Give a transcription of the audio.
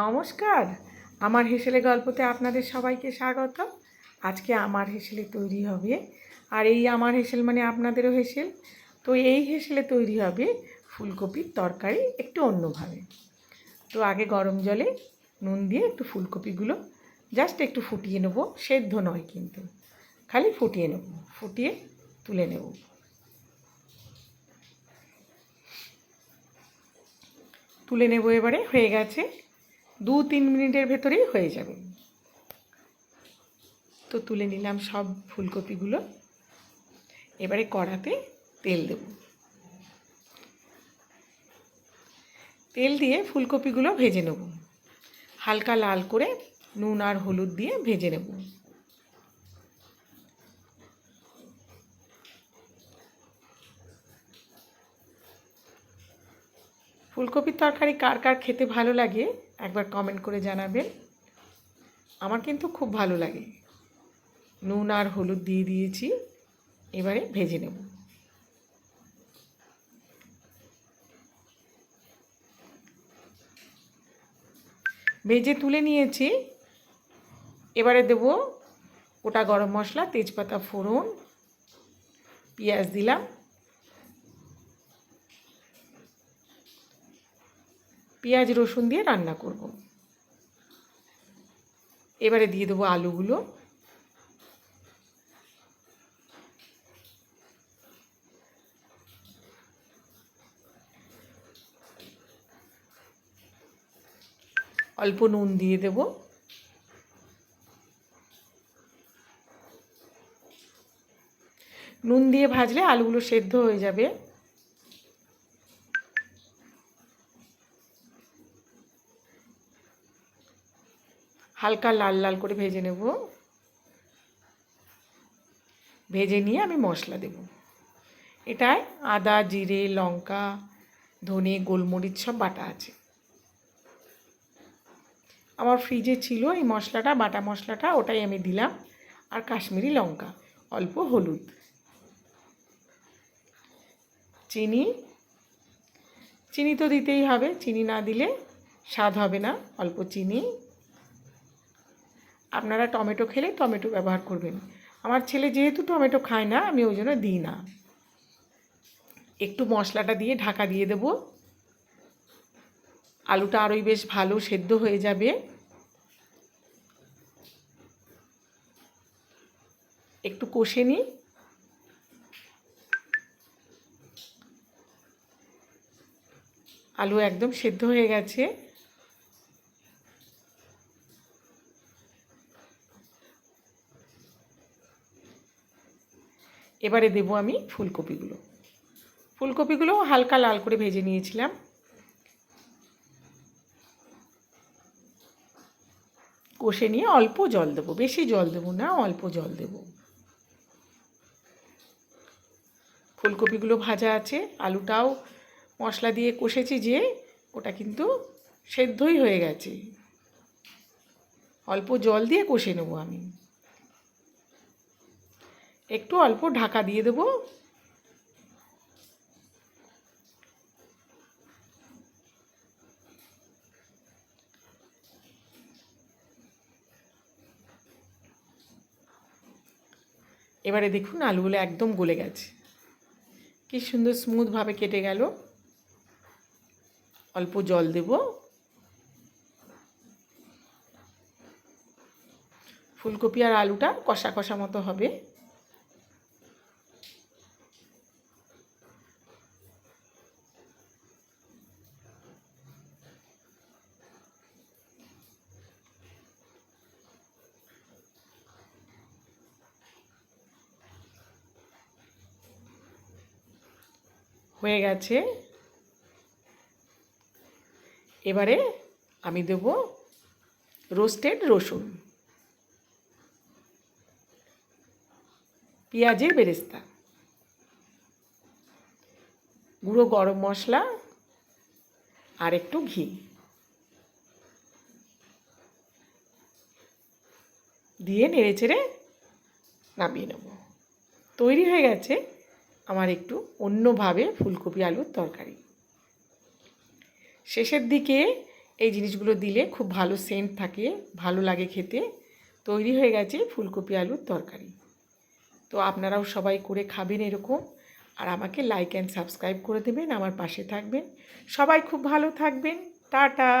নমস্কার। আমার হেসেলে গল্পতে আপনাদের সবাইকে স্বাগত। আজকে আমার হেসেলে তৈরি হবে, আর এই আমার হেসেল মানে আপনাদেরও হেসেল। তো এই হেসেলে তৈরি হবে ফুলকপির তরকারি একটু অন্যভাবে। তো আগে গরম জলে নুন দিয়ে একটু ফুলকপিগুলো জাস্ট একটু ফুটিয়ে নেব, সেদ্ধ নয় কিন্তু। খালি ফুটিয়ে নেব, ফুটিয়ে তুলে নেব। তুলে নেব এবারে, হয়ে গেছে দু তিন মিনিটের ভেতরেই হয়ে যাবে। তো তুলে নিলাম সব ফুলকপিগুলো। এবারে কড়াতে তেল দেব। তেল দিয়ে ফুলকপিগুলো ভেজে নেব। হালকা লাল করে নুন আর হলুদ দিয়ে ভেজে নেব। ফুলকপির তরকারি কার কার খেতে ভালো লাগে একবার কমেন্ট করে জানাবেন। আমার কিন্তু খুব ভালো লাগে। নুন আর হলুদ দিয়ে দিয়েছি, এবারে ভেজে নেব। ভেজে তুলে নিয়েছি। এবারে দেব গোটা গরম মশলা, তেজপাতা ফোড়ন, পেঁয়াজ দিলাম। পেঁয়াজ রসুন দিয়ে রান্না করব। এবারে দিয়ে দেবো আলুগুলো। অল্প নুন দিয়ে দেব। নুন দিয়ে ভাজলে আলুগুলো সেদ্ধ হয়ে যাবে। হালকা লাল লাল করে ভেজে নেব। ভেজে নিয়ে আমি মশলা দেব। এটায় আদা, জিরে, লঙ্কা, ধনে, গোলমরিচ সব বাটা আছে। আমার ফ্রিজে ছিল এই মশলাটা, বাটা মশলাটা, ওটাই আমি দিলাম। আর কাশ্মীরি লঙ্কা, অল্প হলুদ। চিনি চিনি তো দিতেই হবে, চিনি না দিলে স্বাদ হবে না, অল্প চিনি। আপনারা টমেটো খেলে টমেটো ব্যবহার করবেন। আমার ছেলে যেহেতু টমেটো খায় না, আমি ওই জন্য দিই না। একটু মশলাটা দিয়ে ঢাকা দিয়ে দেব। আলুটা আরোই বেশ ভালো সেদ্ধ হয়ে যাবে। একটু কষে নিই। আলু একদম সেদ্ধ হয়ে গেছে। এবারে দেব আমি ফুলকপিগুলো। ফুলকপিগুলো হালকা লাল করে ভেজে নিয়েছিলাম। কষে নিয়ে অল্প জল দেবো, বেশি জল দেবো না, অল্প জল দেবো। ফুলকপিগুলো ভাজা আছে, আলুটাও মশলা দিয়ে কষেছি যে ওটা কিন্তু সেদ্ধই হয়ে গেছে। অল্প জল দিয়ে কষে নেব আমি। একটু অল্প ঢাকা দিয়ে দেবো। এবারে দেখুন আলুগুলো একদম গলে গেছে। কি সুন্দর স্মুথভাবে কেটে গেল। অল্প জল দেব। ফুলকপি আর আলুটা কষা কষা মতো হবে। হয়ে গেছে। এবারে আমি দেব রোস্টেড রসুন। পেঁয়াজের বেরেস্তা। গুঁড়ো গরম মশলা আর একটু ঘি। দিয়ে নেড়ে চেড়ে নামিয়ে নেব। তৈরি হয়ে গেছে। আমার একটু অন্যভাবে ফুলকপি আলুর তরকারি। শেষের দিকে এই জিনিসগুলো দিলে খুব ভালো সেন্ট থাকে, ভালো লাগে খেতে। তৈরি হয়ে গেছে ফুলকপি আলুর তরকারি। তো আপনারাও সবাই করে খাবেন এরকম। আর আমাকে লাইক অ্যান্ড সাবস্ক্রাইব করে দেবেন, আমার পাশে থাকবেন। সবাই খুব ভালো থাকবেন। টাটা!